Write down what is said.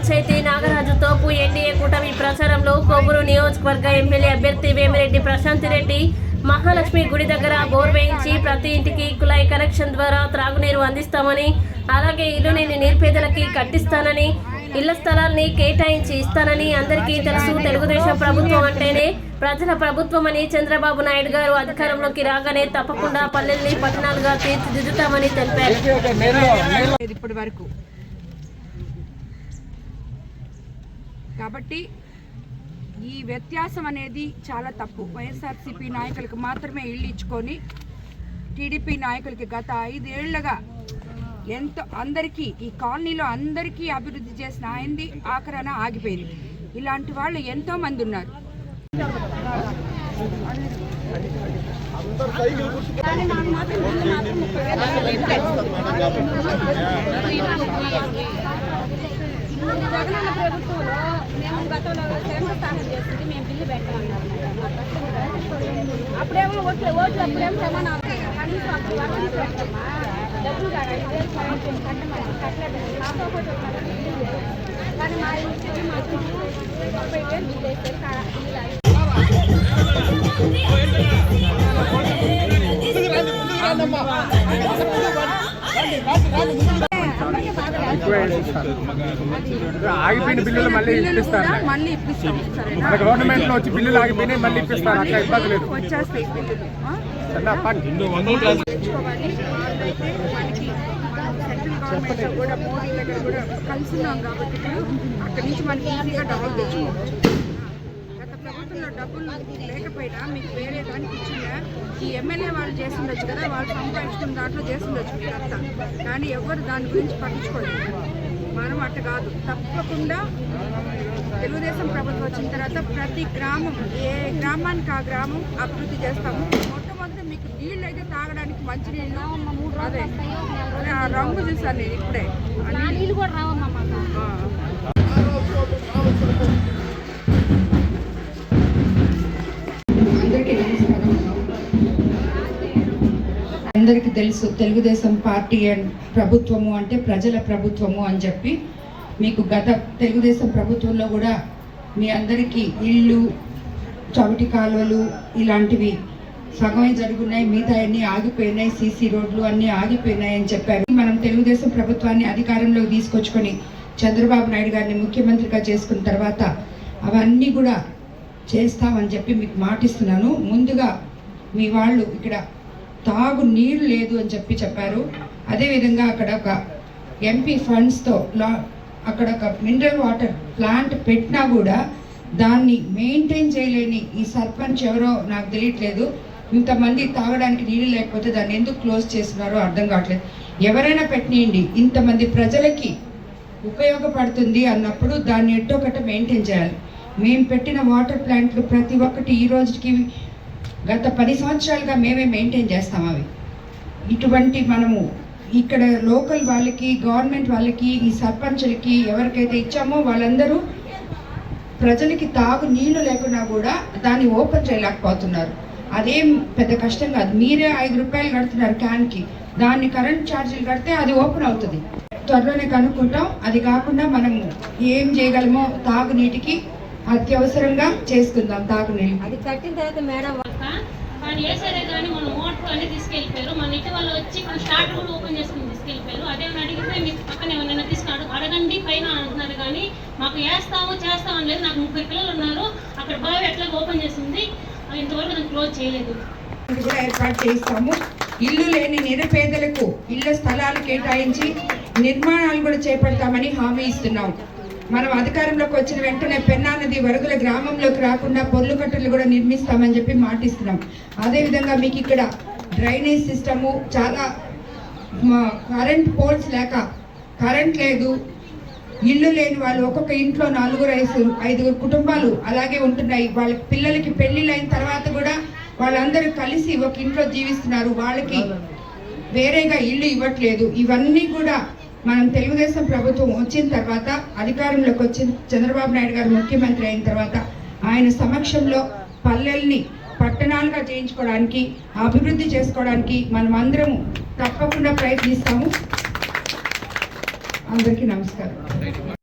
పంచాయతీ నాగరాజు తోపు ఎన్డీఏ కూటమి ప్రచారంలో కొవ్వూరు నియోజకవర్గ ఎమ్మెల్యే అభ్యర్థి వేమిరెడ్డి ప్రశాంత్ రెడ్డి మహాలక్ష్మి గుడి దగ్గర బోర్ వేయించి ప్రతి ఇంటికి కుళాయి కనెక్షన్ ద్వారా త్రాగునీరు అందిస్తామని అలాగే ఇల్లు లేని నిరుపేదలకి కట్టిస్తానని ఇళ్ళ స్థలాల్ని కేటాయించి ఇస్తానని అందరికీ తెలుసు. తెలుగుదేశం ప్రభుత్వం అంటేనే ప్రజల ప్రభుత్వం అని చంద్రబాబు నాయుడు గారు అధికారంలోకి రాగానే తప్పకుండా పల్లెల్ని పట్టణాలుగా తీర్చిదిద్దుతామని తెలిపారు. లేదు ఇప్పటి వరకు. కాబట్టి ఈ వ్యత్యాసం అనేది చాలా తప్పు. వైఎస్ఆర్సీపీ నాయకులకు మాత్రమే ఇల్లు ఇచ్చుకొని టీడీపీ నాయకులకి గత ఐదేళ్ళుగా ఎంతో అందరికీ ఈ కాలనీలో అందరికీ అభివృద్ధి చేసిన ఆయనది ఆఖరణ ఆగిపోయింది. ఇలాంటి వాళ్ళు ఎంతో మంది ఉన్నారు. జగనన్న ప్రభుత్వంలో మేము గతంలో చేసింది మేము బిల్లు పెట్టమన్నారు అప్పుడేమో ఓట్లు ఓట్లు అప్పుడేమో సమానం కనీసం అప్పుడు పెట్టమ్మా డబ్బులు కాదు కట్టమని కట్టలేదు. మాతో కానీ మా ఇంటికి మాత్రం ముప్పై వేలు బిల్లు వేస్తారు ఆగిపోయిన బిల్లులు మళ్ళీ ఇప్పిస్తారు. మళ్ళీ ఇప్పిస్తాం సరేనా? మన గవర్నమెంట్లో వచ్చి బిల్లులు ఆగిపోయినాయి మళ్ళీ ఇప్పిస్తారు. అట్లా ఇబ్బంది లేదు. వచ్చేస్తాయి బిల్లులు గవర్నమెంట్ కూడా మోడీ దగ్గర కూడా కలుసున్నాం కాబట్టి అక్కడి నుంచి మనకి ఈజీగా డబ్బులు తెచ్చుకోవచ్చు. గత ప్రభుత్వంలో డబ్బులు లేకపోయినా మీకు వేరే దానికి ఇచ్చిందా ఈ ఎమ్మెల్యే వాళ్ళు చేసిండొచ్చు కదా వాళ్ళు సంపాదించుకున్న దాంట్లో చేసిండొచ్చు మీరంతా కానీ ఎవరు దాని గురించి పట్టించుకోలేదు. మనం అట్ట కాదు. తప్పకుండా తెలుగుదేశం ప్రభుత్వం వచ్చిన తర్వాత ప్రతి గ్రామం ఏ గ్రామానికి ఆ గ్రామం అభివృద్ధి చేస్తాము. మొట్టమొదటి మీకు నీళ్ళు అయితే తాగడానికి మంచి నీళ్ళు అదే ఆ రంగు చూసాను నేను ఇప్పుడే. నీళ్ళు కూడా రావమ్మా అందరికీ తెలుసు తెలుగుదేశం పార్టీ అండ్ ప్రభుత్వము అంటే ప్రజల ప్రభుత్వము అని చెప్పి మీకు గత తెలుగుదేశం ప్రభుత్వంలో కూడా మీ అందరికీ ఇళ్ళు చవిటి కాలువలు ఇలాంటివి సగమే జరుగున్నాయి మిగతా అన్నీ ఆగిపోయినాయి సీసీ రోడ్లు అన్నీ ఆగిపోయినాయి అని చెప్పారు. మనం తెలుగుదేశం ప్రభుత్వాన్ని అధికారంలోకి తీసుకొచ్చుకొని చంద్రబాబు నాయుడు గారిని ముఖ్యమంత్రిగా చేసుకున్న తర్వాత అవన్నీ కూడా చేస్తామని చెప్పి మీకు మాటిస్తున్నాను. ముందుగా మీ వాళ్ళు ఇక్కడ తాగు నీరు లేదు అని చెప్పి చెప్పారు. అదేవిధంగా అక్కడ ఒక ఎంపీ ఫండ్స్తో లా అక్కడ ఒక మినరల్ వాటర్ ప్లాంట్ పెట్టినా కూడా దాన్ని మెయింటైన్ చేయలేని ఈ సర్పంచ్ ఎవరో నాకు తెలియట్లేదు. ఇంతమంది తాగడానికి నీళ్ళు లేకపోతే దాన్ని ఎందుకు క్లోజ్ చేస్తున్నారో అర్థం కావట్లేదు. ఎవరైనా పెట్టినేయండి ఇంతమంది ప్రజలకి ఉపయోగపడుతుంది అన్నప్పుడు దాన్ని ఎట్టో మెయింటైన్ చేయాలి. మేము పెట్టిన వాటర్ ప్లాంట్లు ప్రతి ఒక్కటి ఈ రోజుకి గత పది సంవత్సరాలుగా మేమే మెయింటైన్ చేస్తాం అవి. ఇటువంటి మనము ఇక్కడ లోకల్ వాళ్ళకి గవర్నమెంట్ వాళ్ళకి ఈ సర్పంచులకి ఎవరికైతే ఇచ్చామో వాళ్ళందరూ ప్రజలకి తాగు నీళ్ళు లేకున్నా కూడా దాన్ని ఓపెన్ చేయలేకపోతున్నారు. అదేం పెద్ద కష్టం కాదు. మీరే ఐదు రూపాయలు కడుతున్నారు క్యాన్కి దాన్ని కరెంట్ ఛార్జీలు కడితే అది ఓపెన్ అవుతుంది. త్వరలోనే కనుక్కుంటాం. అది కాకుండా మనము ఏం చేయగలమో తాగునీటికి అత్యవసరంగా చేసుకుందాం తాగునీళ్ళు. అది కట్టిన తర్వాత మేడం వాళ్ళు వేసారే కానీ మన మోటార్ అనేది తీసుకెళ్ళిపోయారు. మన ఇంటి వాళ్ళు వచ్చి మన స్టార్ట్ కూడా ఓపెన్ చేసుకుని తీసుకెళ్ళిపోయారు. అదేమైనా అడిగితే మీకు పక్కన ఏమైనా తీసుకున్నాడు అడగండి పైన అంటున్నారు కానీ మాకు వేస్తాము చేస్తాము లేదు. నాకు ముగ్గురు పిల్లలు ఉన్నారు. అక్కడ బావి ఎట్లా ఓపెన్ చేసింది ఇంతవరకు దాన్ని క్లోజ్ చేయలేదు. కూడా ఏర్పాటు చేయిస్తాము. ఇల్లు లేని నిరుపేదలకు ఇళ్ళ స్థలాలు కేటాయించి నిర్మాణాలు కూడా చేపడతామని హామీ ఇస్తున్నాం. మనం అధికారంలోకి వచ్చిన వెంటనే పెన్నా నది వరదల గ్రామంలోకి రాకుండా పొర్లు కట్టలు కూడా నిర్మిస్తామని చెప్పి మాటిస్తున్నాం. అదేవిధంగా మీకు ఇక్కడ డ్రైనేజ్ సిస్టము చాలా కరెంట్ పోల్స్ లేక కరెంట్ లేదు ఇల్లు లేని వాళ్ళు ఒక్కొక్క ఇంట్లో నలుగురు ఐదు ఐదుగురు కుటుంబాలు అలాగే ఉంటున్నాయి. వాళ్ళ పిల్లలకి పెళ్ళిళ్ళు అయిన తర్వాత కూడా వాళ్ళందరూ కలిసి ఒక ఇంట్లో జీవిస్తున్నారు. వాళ్ళకి వేరేగా ఇల్లు ఇవ్వట్లేదు. ఇవన్నీ కూడా మనం తెలుగుదేశం ప్రభుత్వం వచ్చిన తర్వాత అధికారంలోకి వచ్చిన చంద్రబాబు నాయుడు గారు ముఖ్యమంత్రి అయిన తర్వాత ఆయన సమక్షంలో పల్లెల్ని పట్టణాలుగా చేయించుకోవడానికి అభివృద్ధి చేసుకోవడానికి మనం అందరము తప్పకుండా ప్రయత్నిస్తాము. అందరికీ నమస్కారం.